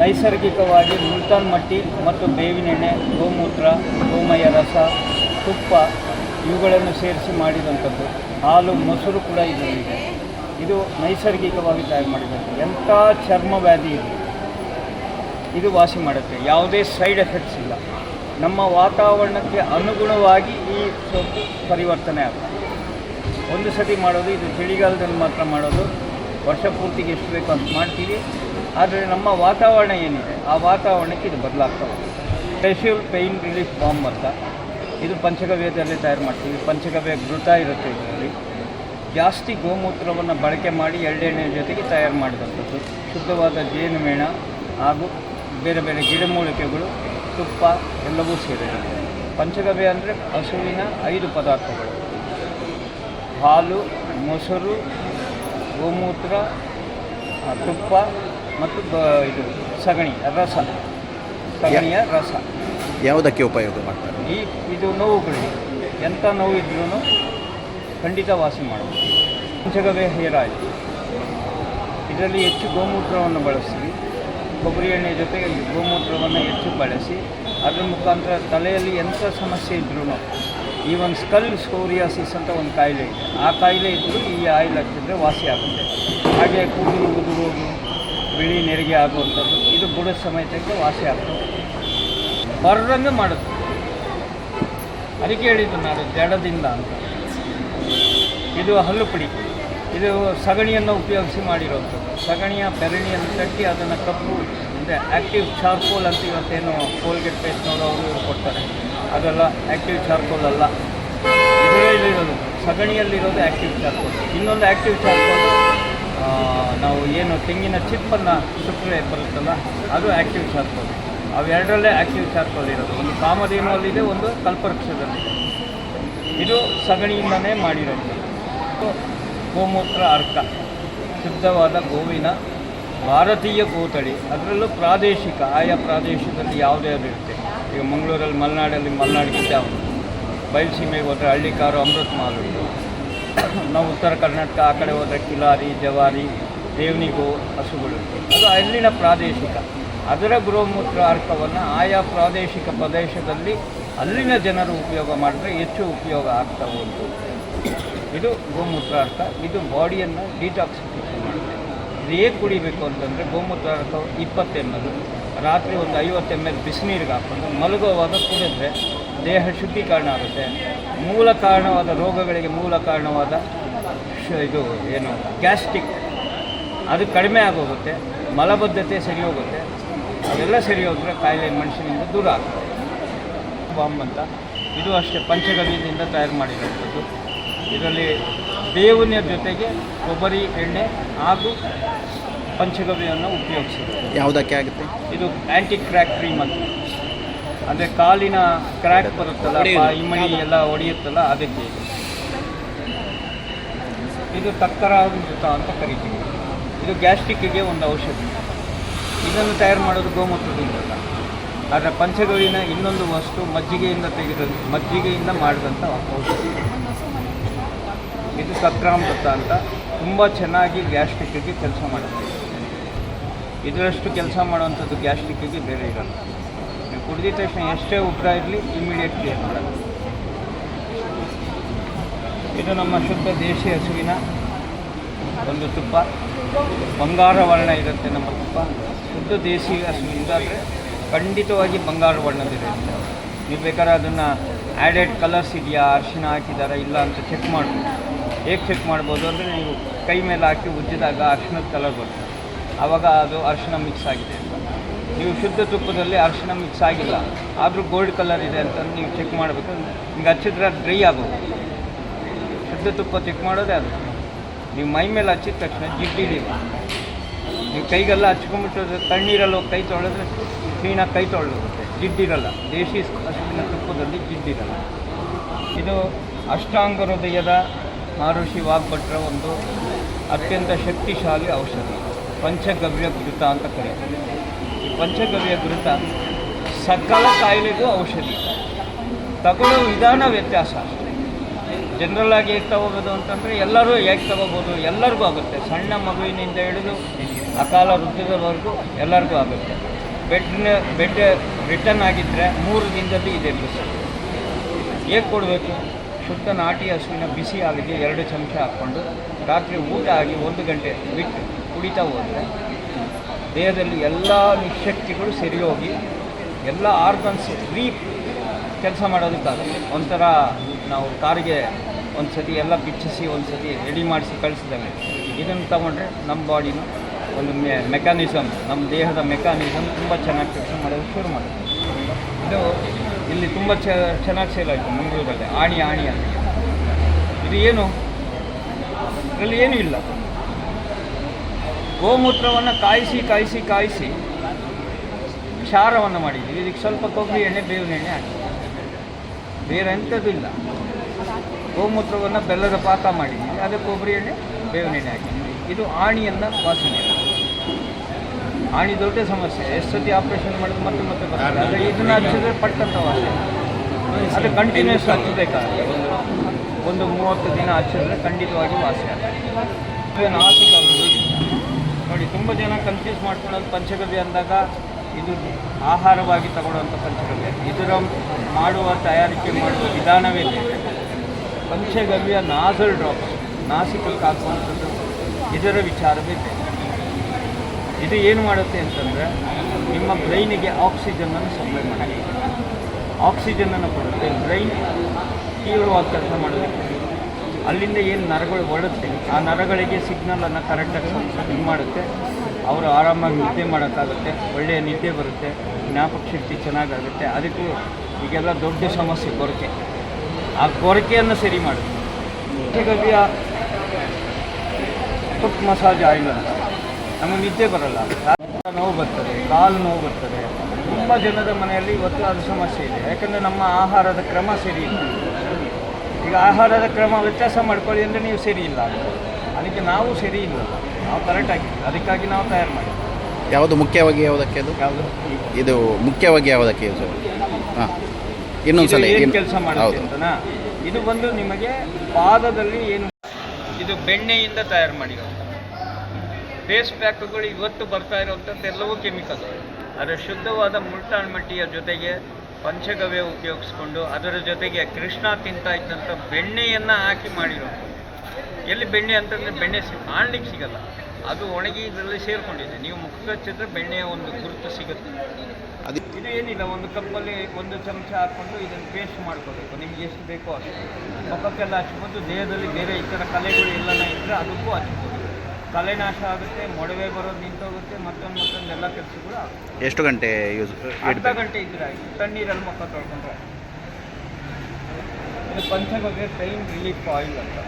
ನೈಸರ್ಗಿಕವಾಗಿ ಮುಲ್ತಾನ್ ಮಟ್ಟಿ ಮತ್ತು ಬೇವಿನೆಣ್ಣೆ, ಗೋಮೂತ್ರ, ಗೋಮಯ ರಸ, ತುಪ್ಪ ಇವುಗಳನ್ನು ಸೇರಿಸಿ ಮಾಡಿದಂಥದ್ದು. ಹಾಲು, ಮೊಸರು ಕೂಡ ಇದರಲ್ಲಿದೆ. ಇದು ನೈಸರ್ಗಿಕವಾಗಿ ತಯಾರು ಮಾಡಿದಂಥದ್ದು. ಎಂಥ ಚರ್ಮ ವ್ಯಾಧಿ ಇದೆ. ಇದು ವಾಸಿ ಮಾಡುತ್ತೆ. ಯಾವುದೇ ಸೈಡ್ ಎಫೆಕ್ಟ್ಸ್ ಇಲ್ಲ. ನಮ್ಮ ವಾತಾವರಣಕ್ಕೆ ಅನುಗುಣವಾಗಿ ಈ ಸೊಪ್ಪು ಪರಿವರ್ತನೆ ಆಗುತ್ತೆ. ಒಂದು ಸತಿ ಮಾಡೋದು, ಇದು ಚಳಿಗಾಲದಲ್ಲಿ ಮಾತ್ರ ಮಾಡೋದು. ವರ್ಷ ಪೂರ್ತಿಗೆ ಎಷ್ಟು ಬೇಕು ಅಂತ ಮಾಡ್ತೀವಿ. ಆದರೆ ನಮ್ಮ ವಾತಾವರಣ ಏನಿದೆ, ಆ ವಾತಾವರಣಕ್ಕೆ ಇದು ಬದಲಾಗ್ತಾ ಹೋಗುತ್ತೆ ಸ್ಪೆಷಲ್ ಪೇಯ್ನ್ ರಿಲೀಫ್ ಬಾಂಬ್ ಅಂತ. ಇದು ಪಂಚಗವ್ಯದಲ್ಲಿ ತಯಾರು ಮಾಡ್ತೀವಿ. ಪಂಚಗವ್ಯ ಘೃತ ಇರುತ್ತೆ ಇದರಲ್ಲಿ. ಜಾಸ್ತಿ ಗೋಮೂತ್ರವನ್ನು ಬಳಕೆ ಮಾಡಿ ಎಳ್ಳೆಣ್ಣೆ ಜೊತೆಗೆ ತಯಾರು ಮಾಡಿದಂಥದ್ದು. ಶುದ್ಧವಾದ ಜೇನುಮೇಣ ಹಾಗೂ ಬೇರೆ ಬೇರೆ ಗಿಡಮೂಲಿಕೆಗಳು ತುಪ್ಪ ಎಲ್ಲವೂ ಸೇರಿದೆ. ಪಂಚಗವ್ಯ ಅಂದರೆ ಹಸುವಿನ ಐದು ಪದಾರ್ಥಗಳು. ಹಾಲು, ಮೊಸರು, ಗೋಮೂತ್ರ ತುಪ್ಪ ಮತ್ತು ಇದು ಸಗಣಿ ರಸ. ಸಗಣಿಯ ರಸ. ಯಾವುದಕ್ಕೆ ಉಪಯೋಗ ಮಾಡ್ತಾರೆ? ಈ ಇದು ನೋವುಗಳಿಗೆ ಎಂಥ ನೋವು ಇದ್ರೂ ಖಂಡಿತ ವಾಸಿ ಮಾಡಬಹುದು ಪಂಚಗವ್ಯ ಹೇರ್ ಆಯಿಲ್ ಇದರಲ್ಲಿ ಹೆಚ್ಚು ಗೋಮೂತ್ರವನ್ನು ಬಳಸ್ತೀವಿ ಕೊಬ್ಬರಿ ಎಣ್ಣೆ ಜೊತೆಗೆ ಗೋಮೂತ್ರವನ್ನು ಹೆಚ್ಚು ಬಳಸಿ ಅದರ ಮುಖಾಂತರ ತಲೆಯಲ್ಲಿ ಎಂಥ ಸಮಸ್ಯೆ ಇದ್ರೂ ಈ ಒಂದು ಸ್ಕಲ್ ಸ್ಕೋರಿಯಾಸಿಸ್ ಅಂತ ಒಂದು ಕಾಯಿಲೆ ಇದೆ. ಆ ಕಾಯಿಲೆ ಇದ್ದರೂ ಈ ಆಯಿಲ್ ಹಚ್ಚಿದ್ರೆ ವಾಸಿ ಆಗುತ್ತೆ. ಹಾಗೆ ಕೂದಲು ಉದುರೋದು ಬಿಳಿ ನೆರಿಗೆ ಆಗುವಂಥದ್ದು, ಇದು ಬುಡದ ಸಮೇತಕ್ಕೆ ವಾಸಿ ಆಗ್ತದೆ. ಬರ್ರಂಗೆ ಮಾಡುತ್ತೆ. ಅದಕ್ಕೆ ಹೇಳಿದ್ದು ನಾನು ಜಡದಿಂದ ಅಂತ. ಇದು ಹಲ್ಲು ಪುಡಿ. ಇದು ಸಗಣಿಯನ್ನು ಉಪಯೋಗಿಸಿ ಮಾಡಿರೋವಂಥದ್ದು. ಸಗಣಿಯ ಬೆರಣಿಯನ್ನು ಕಟ್ಟಿ ಅದನ್ನು ಕಪ್ಪು ಅಂದರೆ ಆ್ಯಕ್ಟಿವ್ ಚಾರ್ಕೋಲ್ ಅಂತ ಇವತ್ತೇನು ಕೋಲ್ಗೇಟ್ ಪೇಸ್ಟ್ನವರು ಅವರು ಇವರು ಕೊಡ್ತಾರೆ. ಅದೆಲ್ಲ ಆ್ಯಕ್ಟಿವ್ ಚಾರ್ಕೋಲ್ ಅಲ್ಲ. ಇದರಲ್ಲಿರೋದು, ಸಗಣಿಯಲ್ಲಿರೋದು ಆ್ಯಕ್ಟಿವ್ ಚಾರ್ಕೋಲ್ ಇನ್ನೊಂದು ಆ್ಯಕ್ಟಿವ್ ಚಾರ್ಕೋಲ್ ನಾವು ಏನು ತೆಂಗಿನ ಚಿಪ್ಪನ್ನು ಸುಟ್ಟರೆ ಬರುತ್ತಲ್ಲ, ಅದು ಆ್ಯಕ್ಟಿವ್ ಚಾರ್ಕೋಲ್ ಅವೆರಡರಲ್ಲೇ ಆ್ಯಕ್ಟಿವ್ ಚಾರ್ಕೋಲ್ ಇರೋದು. ಒಂದು ಕಾಮಧೇನುವಲ್ಲಿದೆ ಒಂದು ಕಲ್ಪವೃಕ್ಷದಲ್ಲಿ. ಇದು ಸಗಣಿಯಿಂದನೇ ಮಾಡಿರೋದು. ಗೋಮೂತ್ರ, ಅರ್ಕ, ಶುದ್ಧವಾದ ಗೋವಿನ, ಭಾರತೀಯ ಗೋತಳಿ. ಅದರಲ್ಲೂ ಪ್ರಾದೇಶಿಕ, ಆಯಾ ಪ್ರಾದೇಶದಲ್ಲಿ ಯಾವುದೇ ಅದು ಇರುತ್ತೆ. ಈಗ ಮಂಗಳೂರಲ್ಲಿ ಮಲೆನಾಡಲ್ಲಿ ಮಲೆನಾಡಿಗಿಂತ ಬಯಲುಸೀಮೆಗೆ ಹೋದರೆ ಹಳ್ಳಿಕಾರು ಅಮೃತ್ ಮಾಲು ನಾವು ಉತ್ತರ ಕರ್ನಾಟಕ ಆ ಕಡೆ ಹೋದರೆ ಕಿಲಾರಿ, ಜವಾರಿ, ದೇವನಿಗೋ ಹಸುಗಳು. ಅದು ಅಲ್ಲಿನ ಪ್ರಾದೇಶಿಕ. ಅದರ ಗೃಹಮೂತ್ರ ಅರ್ಕವನ್ನು ಆಯಾ ಪ್ರಾದೇಶಿಕ ಪ್ರದೇಶದಲ್ಲಿ ಅಲ್ಲಿನ ಜನರು ಉಪಯೋಗ ಮಾಡಿದ್ರೆ ಹೆಚ್ಚು ಉಪಯೋಗ ಆಗ್ತಾ ಹೋಯಿತು ಇದು ಗೋಮೂತ್ರ ಅರ್ಥ. ಇದು ಬಾಡಿಯನ್ನು ಡಿಟಾಕ್ಸಿಫಿಕೇಷನ್ ಮಾಡುತ್ತೆ. ಇದು ಹೇಗೆ ಕುಡಿಬೇಕು ಅಂತಂದರೆ ಗೋಮೂತ್ರ ಅರ್ಥ ಇಪ್ಪತ್ತು ರಾತ್ರಿ ಒಂದು ಐವತ್ತು ಎಂ ಎಲ್ ಬಿಸಿನೀರಿಗೆ ಹಾಕ್ಕೊಂಡು ಮಲಗುವಾಗ ಕುಡಿದ್ರೆ ದೇಹ ಶುದ್ಧೀಕರಣ ಆಗುತ್ತೆ. ಮೂಲ ಕಾರಣವಾದ ರೋಗಗಳಿಗೆ ಮೂಲ ಕಾರಣವಾದ ಶ- ಇದು ಏನು ಗ್ಯಾಸ್ಟ್ರಿಕ್. ಅದು ಕಡಿಮೆ ಆಗೋಗುತ್ತೆ ಮಲಬದ್ಧತೆ ಸರಿ ಹೋಗುತ್ತೆ ಅದೆಲ್ಲ ಸರಿ ಹೋದರೆ ಕಾಯಿಲೆ ಮನುಷ್ಯನಿಂದ ದೂರ ಆಗ್ತದೆ. ಬಾಂಬ್ ಅಂತ. ಇದು ಅಷ್ಟೇ ಪಂಚಗವ್ಯದಿಂದ ತಯಾರು ಮಾಡಿರುವಂಥದ್ದು. ಇದರಲ್ಲಿ ಬೇವಿನ ಜೊತೆಗೆ ಕೊಬ್ಬರಿ ಎಣ್ಣೆ ಹಾಗೂ ಪಂಚಗವ್ಯವನ್ನು ಉಪಯೋಗಿಸಿದೆ ಯಾವುದಕ್ಕೆ ಆಗುತ್ತೆ? ಇದು ಆ್ಯಂಟಿ ಕ್ರ್ಯಾಕ್ ಕ್ರೀಮ್ ಅಂತ. ಅಂದರೆ ಕಾಲಿನ ಕ್ರ್ಯಾಕ್ ಬರುತ್ತಲ್ಲ ಇಮ್ಮಡಿ ಎಲ್ಲ ಹೊಡೆಯುತ್ತಲ್ಲ ಅದಕ್ಕೆ. ಇದು. ತಕ್ಕರ ಆಗುತ್ತ ಅಂತ ಕರಿತೀವಿ. ಇದು ಗ್ಯಾಸ್ಟ್ರಿಕ್ಕಿಗೆ ಒಂದು ಔಷಧಿ. ಇದನ್ನು ತಯಾರು ಮಾಡೋದು ಗೋಮೂತ್ರದಿಂದ ಆದರೆ ಪಂಚಗವಿನ ಇನ್ನೊಂದು ವಸ್ತು ಮಜ್ಜಿಗೆಯಿಂದ ತೆಗೆದ ಮಜ್ಜಿಗೆಯಿಂದ ಮಾಡಿದಂಥ ಔಷಧಿ. ಇದು ಸತ್ರಾಮೃತ ಅಂತ ತುಂಬ ಚೆನ್ನಾಗಿ ಗ್ಯಾಸ್ಟ್ರಿಕ್ಕಿಗೆ ಕೆಲಸ ಮಾಡುತ್ತೆ. ಇದರಷ್ಟು ಕೆಲಸ ಮಾಡುವಂಥದ್ದು ಗ್ಯಾಸ್ಟ್ರಿಕ್ಕಿಗೆ ಬೇರೆ ಇರಲ್ಲ. ಕುಡಿದ ತಕ್ಷಣ ಎಷ್ಟೇ ಉಗ್ರ ಇರಲಿ ಇಮಿಡಿಯೇಟ್ ಕ್ಲಿಯರ್ ಮಾಡೋದು ಇದು ನಮ್ಮ ಶುದ್ಧ ದೇಶಿ ಹಸುವಿನ ಒಂದು ತುಪ್ಪ. ಬಂಗಾರ ವರ್ಣ ಇರುತ್ತೆ ನಮ್ಮ ತುಪ್ಪ. ಶುದ್ಧ ದೇಸಿ ಅಂದರೆ ಖಂಡಿತವಾಗಿ ಬಂಗಾರ ವರ್ಣದಿರುತ್ತೆ ನೀವು ಬೇಕಾದ್ರೆ ಅದನ್ನು ಆ್ಯಡೆಡ್ ಕಲರ್ಸ್ ಇದೆಯಾ, ಅರಿಶಿನ ಹಾಕಿದಾರಾ, ಇಲ್ಲ ಅಂತ ಚೆಕ್ ಮಾಡ್ಬೋದು. ಹೇಗೆ ಚೆಕ್ ಮಾಡ್ಬೋದು ಅಂದರೆ ನೀವು ಕೈ ಮೇಲೆ ಹಾಕಿ ಉಜ್ಜಿದಾಗ ಅರ್ಶಿನದ ಕಲರ್ ಬರ್ತದೆ ಆವಾಗ ಅದು ಅರ್ಶಿನ ಮಿಕ್ಸ್ ಆಗಿದೆ. ನೀವು ಶುದ್ಧ ತುಪ್ಪದಲ್ಲಿ ಅರಿಶಿಣ ಮಿಕ್ಸ್ ಆಗಿಲ್ಲ. ಆದರೂ ಗೋಲ್ಡ್ ಕಲರ್ ಇದೆ ಅಂತ ನೀವು ಚೆಕ್ ಮಾಡಬೇಕು. ನಿಮ್ಗೆ ಹಚ್ಚಿದ್ರೆ ಡ್ರೈ ಆಗೋದು. ಶುದ್ಧ ತುಪ್ಪ ಚೆಕ್ ಮಾಡೋದೇ ಅದು. ನೀವು ಮೈ ಮೇಲೆ ಹಚ್ಚಿದ ತಕ್ಷಣ ಜಿಡ್ಡಿಡಿ ನೀವು ಕೈಗೆಲ್ಲ ಹಚ್ಕೊಂಡ್ಬಿಟ್ಟು ತಣ್ಣೀರಲ್ಲಿ ಹೋಗಿ ಕೈ ತೊಳೆದ್ರೆ ಕ್ಲೀನಾಗಿ ಕೈ ತೊಳೆದುತ್ತೆ ಜಿಡ್ಡಿರಲ್ಲ ದೇಶಿ ಹಸುವಿನ ತುಪ್ಪದಲ್ಲಿ ಜಿಡ್ಡಿರಲ್ಲ ಇದು ಅಷ್ಟಾಂಗ ಹೃದಯದ ಮಹರ್ಷಿ ವಾಗ್ಭಟ್ರ ಒಂದು ಅತ್ಯಂತ ಶಕ್ತಿಶಾಲಿ ಔಷಧಿ. ಪಂಚಗವ್ಯ ಘೃತ ಅಂತ ಕರೀತೀವಿ ಈ ಪಂಚಗವ್ಯ ಗುರುತ ಸಕಲ ಕಾಯಿಲೆಗೂ ಔಷಧಿ. ತಗೊಳ್ಳೋ ವಿಧಾನ ವ್ಯತ್ಯಾಸ. ಜನರಲ್ ಆಗಿ ಹೇಗೆ ತಗೋಬೋದು ಅಂತಂದರೆ ಎಲ್ಲರೂ ಹೇಗೆ ತಗೋಬೋದು, ಎಲ್ಲರಿಗೂ ಆಗುತ್ತೆ. ಸಣ್ಣ ಮಗುವಿನಿಂದ ಹಿಡಿದು ಅಕಾಲ ವೃದ್ಧದವರೆಗೂ ಎಲ್ಲರಿಗೂ ಆಗುತ್ತೆ. ಬೆಡ್ನ ಬೆಡ್ ರಿಟರ್ನ್ ಆಗಿದ್ದರೆ ಮೂರು ದಿನದಲ್ಲಿ ಇದೆ ಬಿಸಿ ಹೇಗೆ ಕೊಡಬೇಕು? ಶುದ್ಧ ನಾಟಿ ಹಸುವಿನ ಬಿಸಿ ಹಾಲಿಗೆ ಎರಡು ಚಮಚ ಹಾಕ್ಕೊಂಡು ರಾತ್ರಿ ಊಟ ಆಗಿ ಒಂದು ಗಂಟೆ ಬಿಟ್ಟು ಕುಡಿತಾ ಹೋದರೆ ದೇಹದಲ್ಲಿ ಎಲ್ಲ ನಿಶಕ್ತಿಗಳು ಸರಿ ಹೋಗಿ ಎಲ್ಲ ಆರ್ಗನ್ಸ್ ರೀ ಕೆಲಸ ಮಾಡೋದಕ್ಕಾಗುತ್ತೆ ಒಂಥರ ನಾವು ಕಾರಿಗೆ ಒಂದು ಸತಿ ಎಲ್ಲ ಬಿಚ್ಚಿಸಿ ಒಂದು ಸತಿ ರೆಡಿ ಮಾಡಿಸಿ ಕಳಿಸಿದಂಗೆ ಇದನ್ನು ತಗೊಂಡ್ರೆ ನಮ್ಮ ಬಾಡಿನ ಒಂದು ಮೆ ಮೆಕ್ಯಾನಿಸಮ್ ನಮ್ಮ ದೇಹದ ಮೆಕ್ಯಾನಿಸಮ್ ತುಂಬ ಚೆನ್ನಾಗಿ ಕೆಲಸ ಮಾಡೋದು ಶುರು ಮಾಡುತ್ತೆ ಇದು ಇಲ್ಲಿ ತುಂಬ ಚ, ಚೆನ್ನಾಗಿ ಸೇಲ್ ಆಯಿತು ಮಂಗಳೂರಲ್ಲಿ. ಆಣಿ ಆಣಿ ಅಂತ. ಇದು ಏನು? ಇದರಲ್ಲಿ ಏನೂ ಇಲ್ಲ. ಗೋಮೂತ್ರವನ್ನು ಕಾಯಿಸಿ ಕಾಯಿಸಿ ಕಾಯಿಸಿ ಕ್ಷಾರವನ್ನು ಮಾಡಿದ್ದೀವಿ. ಇದಕ್ಕೆ ಸ್ವಲ್ಪ ಕೊಬ್ಬರಿ ಎಣ್ಣೆ, ಬೇವಿನ ಎಣ್ಣೆ ಹಾಕಿ. ಬೇರೆ ಎಂಥದ್ದು ಇಲ್ಲ. ಗೋಮೂತ್ರವನ್ನು ಬೆಲ್ಲದ ಪಾಕ ಮಾಡಿದ್ದೀವಿ. ಅದಕ್ಕೆ ಕೊಬ್ಬರಿ ಎಣ್ಣೆ, ಬೇವಿನ ಎಣ್ಣೆ ಹಾಕಿ. ಇದು ಆಣಿಯನ್ನು ವಾಸನೆ. ಆಣಿ ದೊಡ್ಡ ಸಮಸ್ಯೆ. ಎಷ್ಟು ಸತಿ ಆಪ್ರೇಷನ್ ಮಾಡಿದ್ರೆ ಮತ್ತೆ ಮತ್ತೆ ಬರ್ತದೆ. ಆದರೆ ಇದನ್ನು ಹಚ್ಚಿದ್ರೆ ಪಟ್ಟಂತ ವಾಸನೆ. ಅದು ಕಂಟಿನ್ಯೂಸ್ ಹಚ್ಚಬೇಕಾಗುತ್ತೆ ಒಂದು ಮೂವತ್ತು ದಿನ ಹಚ್ಚಿದ್ರೆ ಖಂಡಿತವಾಗಿ ವಾಸನೆ ಆಗ್ತದೆ. ನೋಡಿ, ತುಂಬ ಜನ ಕನ್ಫ್ಯೂಸ್ ಮಾಡ್ಕೊಳ್ಳೋದು ಪಂಚಗವ್ಯ ಅಂದಾಗ ಇದು ಆಹಾರವಾಗಿ ತಗೊಳ್ಳುವಂಥ ಪಂಚಗವ್ಯ. ಇದರ ಮಾಡುವ ತಯಾರಿಕೆ ಮಾಡುವ ವಿಧಾನವೇ ಪಂಚಗವ್ಯ ನಾಸಲ್ ಡ್ರಾಪ್ಸ್ ನಾಸಿಕಕ್ಕೆ ಹಾಕುವಂಥದ್ದು ಇದರ ವಿಚಾರವೇ ಬೇರೆ ಇದು ಏನು ಮಾಡುತ್ತೆ ಅಂತಂದರೆ, ನಿಮ್ಮ ಬ್ರೈನಿಗೆ ಆಕ್ಸಿಜನನ್ನು ಸಪ್ಲೈ ಮಾಡಿ ಆಕ್ಸಿಜನನ್ನು ಕೊಡುತ್ತೆ. ಬ್ರೈನ್ ತೀವ್ರವಾಗಿ ಕೆಲಸ ಮಾಡೋದಕ್ಕೆ. ಅಲ್ಲಿಂದ ಏನು ನರಗಳು ಹೊರಡುತ್ತೆ, ಆ ನರಗಳಿಗೆ ಸಿಗ್ನಲನ್ನು ಕರೆಕ್ಟಾಗಿ ಇದು ಮಾಡುತ್ತೆ. ಅವರು ಆರಾಮಾಗಿ ನಿದ್ದೆ ಮಾಡೋಕ್ಕಾಗುತ್ತೆ, ಒಳ್ಳೆಯ ನಿದ್ದೆ ಬರುತ್ತೆ, ಜ್ಞಾಪಕ ಶಕ್ತಿ ಚೆನ್ನಾಗಾಗುತ್ತೆ. ಅದಕ್ಕೂ ಈಗೆಲ್ಲ ದೊಡ್ಡ ಸಮಸ್ಯೆ ಕೊರಕೆ. ಆ ಕೊರಕೆಯನ್ನು ಸರಿ ಮಾಡುತ್ತೆ. ಪಂಚಗವ್ಯ ಫುಟ್ ಮಸಾಜ್ ಆಯಿಲ್ ಅಂತ. ನಮಗೆ ನಿದ್ದೆ ಬರಲ್ಲ. ನೋವು ಬರ್ತದೆ, ಕಾಲು ನೋವು ಬರ್ತದೆ. ತುಂಬ ಜನರ ಮನೆಯಲ್ಲಿ ಇವತ್ತು ಅದು ಸಮಸ್ಯೆ ಇದೆ. ಯಾಕಂದರೆ ನಮ್ಮ ಆಹಾರದ ಕ್ರಮ ಸರಿ ಇಲ್ಲ. ಈಗ ಆಹಾರದ ಕ್ರಮ ವ್ಯತ್ಯಾಸ ಮಾಡ್ಕೊಳ್ಳಿ ಅಂದರೆ ನೀವು ಸರಿ ಇಲ್ಲ. ಅದಕ್ಕೆ ನಾವು ಸರಿ ಇಲ್ಲ. ನಾವು ಕರೆಕ್ಟಾಗಿ ಅದಕ್ಕಾಗಿ ನಾವು ತಯಾರು ಮಾಡಿ ಯಾವುದು ಮುಖ್ಯವಾಗಿ ಯಾವುದಕ್ಕೆ ಅದು? ಯಾವುದು? ಇದು ಮುಖ್ಯವಾಗಿ ಯಾವುದಕ್ಕೆ ಯೂಸ್ ಹಾಂ. ಇನ್ನೊಂದು ಏನು ಸಲ ಕೆಲಸ ಮಾಡುತ್ತೆ ಅಂತನಾ? ಇದು ಬಂದು ನಿಮಗೆ ಪಾದದಲ್ಲಿ ಏನು ಇದು ಬೆಣ್ಣೆಯಿಂದ ತಯಾರು ಮಾಡಿರೋದು ಫೇಸ್ ಪ್ಯಾಕ್ಗಳು ಇವತ್ತು ಬರ್ತಾ ಇರೋವಂಥದ್ದು ಎಲ್ಲವೂ ಕೆಮಿಕಲ್ ಆದರೆ ಶುದ್ಧವಾದ ಮುಲ್ತಾನ್ ಮಟ್ಟಿಯ ಜೊತೆಗೆ ಪಂಚಗವ್ಯ ಉಪಯೋಗಿಸ್ಕೊಂಡು ಅದರ ಜೊತೆಗೆ ಕೃಷ್ಣ ತಿಂತಾ ಇದ್ದಂಥ ಬೆಣ್ಣೆಯನ್ನು ಹಾಕಿ ಮಾಡಿರೋ ಎಲ್ಲಿ ಬೆಣ್ಣೆ ಅಂತಂದರೆ ಬೆಣ್ಣೆ ಸಿ ಕಾಣ್ಲಿಕ್ಕೆ ಸಿಗಲ್ಲ. ಅದು ಒಣಗಿ ಇದರಲ್ಲಿ ಸೇರಿಕೊಂಡಿದೆ. ನೀವು ಮುಖ ಹಚ್ಚಿದ್ರೆ ಬೆಣ್ಣೆಯ ಒಂದು ಗುರುತು ಸಿಗುತ್ತೆ. ಅದು ಇದು ಏನಿಲ್ಲ ಒಂದು ಕಪ್ಪಲ್ಲಿ ಒಂದು ಚಮಚ ಹಾಕ್ಕೊಂಡು ಇದನ್ನು ಪೇಸ್ಟ್ ಮಾಡ್ಕೋಬೇಕು. ನಿಮ್ಗೆ ಎಷ್ಟು ಬೇಕೋ ಅಷ್ಟು. ಮುಖಕ್ಕೆಲ್ಲ ಹಚ್ಬೋದು ದೇಹದಲ್ಲಿ ಬೇರೆ ಇತರ ಕಲೆಗಳು ಎಲ್ಲನ ಇದ್ದರೆ ಅದಕ್ಕೂ ಹಚ್ಬೋದು ಕಲೆನಾಶ ಆಗುತ್ತೆ ಮೊಡವೆ ಬರೋದು ನಿಂತೋಗುತ್ತೆ ಮತ್ತೊಂದು ಮತ್ತೊಂದು ಎಲ್ಲ ಕೆಲಸಗಳು ಆಗುತ್ತೆ. ಎಷ್ಟು ಗಂಟೆ ಯೂಸ್ ಅರ್ಧ ಗಂಟೆ ಇದ್ರೆ ಆಯ್ತು. ತಣ್ಣೀರಲ್ಲಿ ಮುಖ ತೊಳ್ಕೊಂಡ್ರೆ. ಇದು ಪಂಚಗವ್ಯ ಪೈನ್ ರಿಲೀಫ್ ಆಯಿಲ್ ಅಂತ.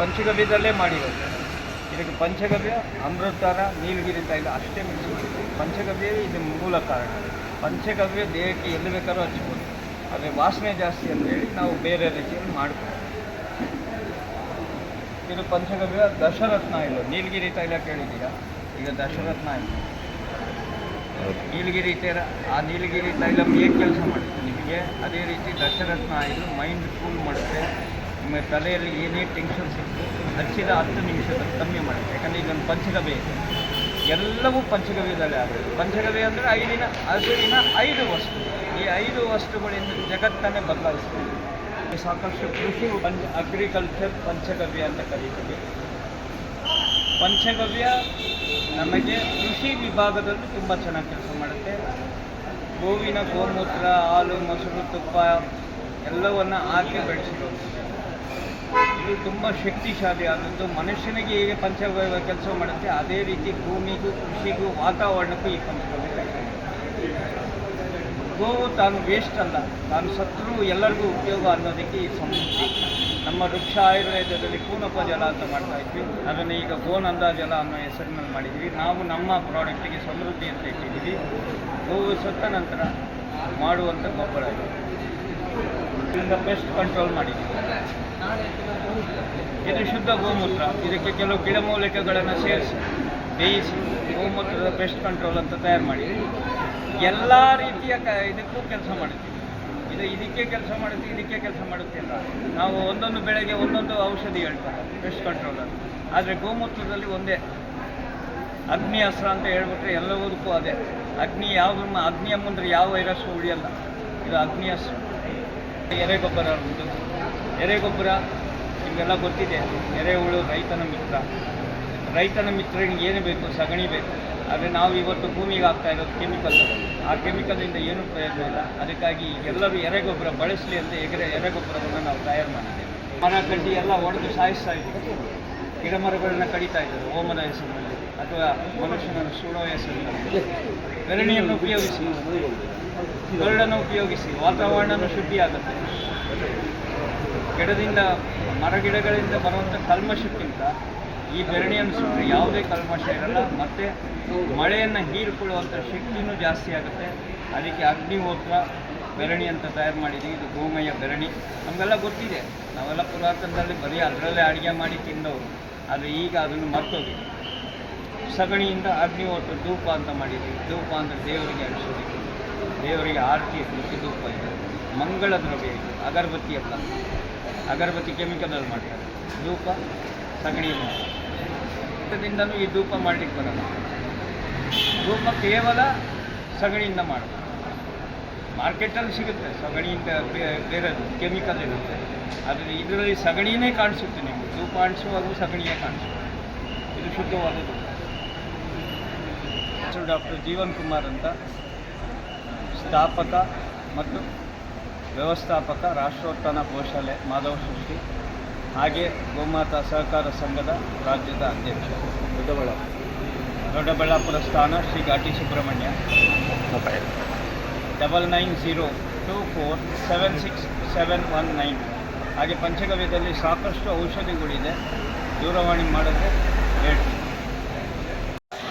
ಪಂಚಗವ್ಯದಲ್ಲೇ ಮಾಡಿರೋದು. ಇದಕ್ಕೆ ಪಂಚಗವ್ಯ ಅಮೃತಾರ ನೀಲಗಿರಿ ತೈಲ ಅಷ್ಟೇ ಮಿಕ್ಸ್ ಪಂಚಗವ್ಯ ಇದು ಮೂಲ ಕಾರಣ. ಪಂಚಗವ್ಯ ದೇಹಕ್ಕೆ ಎಲ್ಲಿ ಬೇಕಾದ್ರೂ ಹಚ್ಬೋದು. ಆದರೆ ವಾಸನೆ ಜಾಸ್ತಿ ಅಂತ ಹೇಳಿ ನಾವು ಬೇರೆ ರೀತಿಯಲ್ಲಿ ಮಾಡ್ಬೋದು ಇದು ಪಂಚಗವ್ಯ ದಶರತ್ನ ಇದು. ನೀಲಗಿರಿ ತೈಲ ಕೇಳಿದ್ದೀರಾ ಈಗ ದಶರತ್ನ ಇದೆ. ನೀಲಗಿರಿ ತೈಲ, ಆ ನೀಲಗಿರಿ ತೈಲ ಏನು ಕೆಲಸ ಮಾಡುತ್ತೆ. ನಿಮಗೆ ಅದೇ ರೀತಿ ದಶರತ್ನ ಇದು ಮೈಂಡ್ ಕೂಲ್ ಮಾಡುತ್ತೆ. ನಿಮ್ಮ ತಲೆಯಲ್ಲಿ ಏನೇ ಟೆನ್ಷನ್ ಇತ್ತು ಹಚ್ಚಿದ ಹತ್ತು ನಿಮಿಷದಲ್ಲಿ ಕಮ್ಮಿ ಮಾಡುತ್ತೆ. ಯಾಕಂದರೆ ಇದೊಂದು ಪಂಚಗವ್ಯ ಇದೆ. ಎಲ್ಲವೂ ಪಂಚಗವ್ಯದಲ್ಲೇ ಆಗುತ್ತೆ. ಪಂಚಗವ್ಯ ಅಂದರೆ ಐದಿನ ಹಸುವಿನ ಐದು ವಸ್ತು. ಈ ಐದು ವಸ್ತುಗಳಿಂದ ಜಗತ್ತನ್ನೇ ಬದಲಾಯಿಸ್ತೀವಿ ಸಾಕಷ್ಟು ಕೃಷಿ ಪಂಚ ಅಗ್ರಿಕಲ್ಚರ್ ಪಂಚಗವ್ಯ ಅಂತ ಕರೀತೀವಿ. ಪಂಚಗವ್ಯ ನಮಗೆ ಕೃಷಿ ವಿಭಾಗದಲ್ಲೂ ತುಂಬ ಚೆನ್ನಾಗಿ ಕೆಲಸ ಮಾಡುತ್ತೆ. ಗೋವಿನ, ಗೋಮೂತ್ರ, ಹಾಲು, ಮೊಸರು, ತುಪ್ಪ ಎಲ್ಲವನ್ನು ಹಾಕಿ ಬೆಳೆಸಿರೋದು. ಇದು ತುಂಬ ಶಕ್ತಿಶಾಲಿ ಆದದ್ದು. ಮನುಷ್ಯನಿಗೆ ಹೇಗೆ ಪಂಚಗವ್ಯ ಕೆಲಸ ಮಾಡುತ್ತೆ, ಅದೇ ರೀತಿ ಭೂಮಿಗೂ ಕೃಷಿಗೂ ವಾತಾವರಣಕ್ಕೂ ಈ ಪಂಚಗವ್ಯ ಗೋವು ತಾನು ವೇಸ್ಟ್ ಅಲ್ಲ. ತಾನು ಸತ್ರು ಎಲ್ಲರಿಗೂ ಉಪಯೋಗ ಅನ್ನೋದಕ್ಕೆ ಈ ಸಮೃದ್ಧಿ ನಮ್ಮ ವೃಕ್ಷ ಆಯುರ್ವೇದದಲ್ಲಿ ಕೂನಪ್ಪ ಜಲ ಅಂತ ಮಾಡ್ತಾ ಇದ್ವಿ. ಅದನ್ನು ಈಗ ಗೋನಂದ ಜಲ ಅನ್ನೋ ಹೆಸರಿನಲ್ಲಿ ಮಾಡಿದ್ವಿ ನಾವು ನಮ್ಮ ಪ್ರಾಡಕ್ಟಿಗೆ ಸಮೃದ್ಧಿ ಅಂತ ಇಟ್ಟಿದ್ದೀವಿ. ಗೋವು ಸತ್ತ ನಂತರ ಮಾಡುವಂಥ ಗೊಬ್ಬರ ಇದು. ಇದರಿಂದ ಪೆಸ್ಟ್ ಕಂಟ್ರೋಲ್ ಮಾಡಿದ್ದೀವಿ. ಇದು ಶುದ್ಧ ಗೋಮೂತ್ರ. ಇದಕ್ಕೆ ಕೆಲವು ಗಿಡಮೂಲಿಕೆಗಳನ್ನು ಸೇರಿಸಿ. ಬೇಯಿಸಿ ಗೋಮೂತ್ರದ ಪೆಸ್ಟ್ ಕಂಟ್ರೋಲ್ ಅಂತ ತಯಾರು ಮಾಡಿ, ಎಲ್ಲ ರೀತಿಯ ಕ, ಇದಕ್ಕೂ ಕೆಲಸ ಮಾಡುತ್ತೆ. ಇದು ಇದಕ್ಕೆ ಕೆಲಸ ಮಾಡುತ್ತೆ, ಇದಕ್ಕೆ ಕೆಲಸ ಮಾಡುತ್ತೆ ಅಂತ. ನಾವು ಒಂದೊಂದು ಬೆಳೆಗೆ ಒಂದೊಂದು ಔಷಧಿ ಹೇಳ್ತಾರೆ ಪೆಸ್ಟ್ ಅಂತ. ಆದರೆ ಗೋಮೂತ್ರದಲ್ಲಿ ಒಂದೇ. ಅಗ್ನಿ ಅಸ್ತ್ರ ಅಂತ ಹೇಳ್ಬಿಟ್ರೆ ಎಲ್ಲದಕ್ಕೂ ಅದೇ. ಅಗ್ನಿ ಯಾವ್ದು ಅಗ್ನಿಯ ಮುಂದೆ ಯಾವ ವೈರಸ್ ಉಳಿಯಲ್ಲ. ಇದು ಅಗ್ನಿ ಅಸ್ತ್ರ. ಎರೆಗೊಬ್ಬರ ಉಂಟು ಎರೆಗೊಬ್ಬರ ನಿಮಗೆಲ್ಲ ಗೊತ್ತಿದೆ. ಎರೆಹುಳು ರೈತನ ಮಿತ್ರ. ರೈತನ ಮಿತ್ರನಿಗೆ ಏನು ಬೇಕು, ಸಗಣಿ ಬೇಕು, ಆದರೆ ನಾವು ಇವತ್ತು ಭೂಮಿಗೆ ಹಾಕ್ತಾ ಇರೋದು ಕೆಮಿಕಲ್ ಆ ಕೆಮಿಕಲಿಂದ ಏನೂ ಪ್ರಯೋಜನ ಇಲ್ಲ. ಅದಕ್ಕಾಗಿ ಎಲ್ಲರೂ ಎರೆಗೊಬ್ಬರ ಬಳಸಲಿ ಅಂತ ಎಗರೆ, ಎರೆಗೊಬ್ಬರವನ್ನು ನಾವು ತಯಾರು ಮಾಡಿದ್ದೇವೆ. ಮರ ಕಡ್ಡಿ ಎಲ್ಲ ಒಡೆದು ಸಾಯಿಸ್ತಾ ಇದ್ದೀವಿ. ಗಿಡ ಮರಗಳನ್ನ ಕಡಿತಾ ಇದ್ದಾರೆ ಓಮನ ಹೆಸರಿನಲ್ಲಿ ಅಥವಾ ಮನುಷ್ಯನ ಸುಡೋ ಹೆಸರಿನಲ್ಲಿ ಬೆರಣಿಯನ್ನು ಉಪಯೋಗಿಸಿ, ಗರುಡನ್ನು ಉಪಯೋಗಿಸಿ, ವಾತಾವರಣನೂ ಶುದ್ಧಿಯಾಗುತ್ತೆ. ಗಿಡದಿಂದ ಮರಗಿಡಗಳಿಂದ ಬರುವಂಥ ಕಲ್ಮಶಕ್ಕಿಂತ ಈ ಬೆರಣಿಯನ್ನು ಸುಟ್ಟರೆ ಯಾವುದೇ ಕಲ್ಮಶ ಇರಲ್ಲ. ಮತ್ತು ಮಳೆಯನ್ನು ಹೀರಿಕೊಳ್ಳುವಂಥ ಶಕ್ತಿನೂ ಜಾಸ್ತಿ ಆಗುತ್ತೆ. ಅದಕ್ಕೆ ಅಗ್ನಿಹೋತ್ರ, ಬೆರಣಿ ಅಂತ ತಯಾರು ಮಾಡಿದ್ದೀವಿ ಇದು ಗೋಮಯ ಬೆರಣಿ. ನಮಗೆಲ್ಲ ಗೊತ್ತಿದೆ. ನಾವೆಲ್ಲ ಪುರಾತನದಲ್ಲಿ ಬರೀ ಅದರಲ್ಲೇ ಅಡುಗೆ ಮಾಡಿ ತಿಂದವರು. ಆದರೆ ಈಗ ಅದನ್ನು ಮರ್ತೋಗಿದೆ. ಸಗಣಿಯಿಂದ ಅಗ್ನಿಹೋತ್ರ ಧೂಪ ಅಂತ ಮಾಡಿದ್ದೀವಿ ಧೂಪ ಅಂದರೆ ದೇವರಿಗೆ ಅಳಿಸೋದಕ್ಕೆ ದೇವರಿಗೆ ಆರತಿ ಇರಲಿಕ್ಕೆ ಧೂಪ ಇದೆ. ಮಂಗಳ ದ್ರವ್ಯ ಇದೆ. ಅಗರಬತ್ತಿ ಅಲ್ಲ ಅಗರಬತ್ತಿ ಕೆಮಿಕಲಲ್ಲಿ ಮಾಡ್ತಾರೆ. ಧೂಪ ಸಗಣಿಯಲ್ಲಿ ದಿಂದನೂ ಈ ಧೂಪ ಮಾಡಲಿಕ್ಕೆ ಬರಲ್ಲ. ಧೂಪ ಕೇವಲ ಸಗಣಿಯಿಂದ ಮಾಡ ಮಾರ್ಕೆಟಲ್ಲಿ ಸಿಗುತ್ತೆ, ಸಗಣಿಯಿಂದ ಬೇರೆ ಕೆಮಿಕಲ್ ಇರುತ್ತೆ. ಆದರೆ ಇದರಲ್ಲಿ ಸಗಣಿನೇ ಕಾಣಿಸುತ್ತೆ ನಿಮಗೆ. ಧೂಪ ಅಂಟಿಸುವಾಗ ಸಗಣಿಯೇ ಕಾಣಿಸುತ್ತೆ. ಇದು ಶುದ್ಧವಾದದ್ದು. ಹೆಸರು ಡಾಕ್ಟರ್ ಜೀವನ್ ಕುಮಾರ್ ಅಂತ ಸ್ಥಾಪಕ ಮತ್ತು ವ್ಯವಸ್ಥಾಪಕ ರಾಷ್ಟ್ರೋತ್ಥಾನ ಗೋಶಾಲೆ ಮಾಧವ ಸೃಷ್ಟಿ ಹಾಗೆ ಗೋಮಾತಾ ಸಹಕಾರ ಸಂಘದ ರಾಜ್ಯದ ಅಧ್ಯಕ್ಷ. ದೊಡ್ಡಬಳ್ಳಾಪುರ ದೊಡ್ಡಬಳ್ಳಾಪುರ ಸ್ಥಾನ Shri Ghati Subramanya. Mobile double nine zero two four seven six seven one nine ಹಾಗೆ ಪಂಚಗವ್ಯದಲ್ಲಿ ಸಾಕಷ್ಟು ಔಷಧಿಗಳಿದೆ. ದೂರವಾಣಿ ಮಾಡಿದ್ರೆ ಹೇಳ್ತೀನಿ.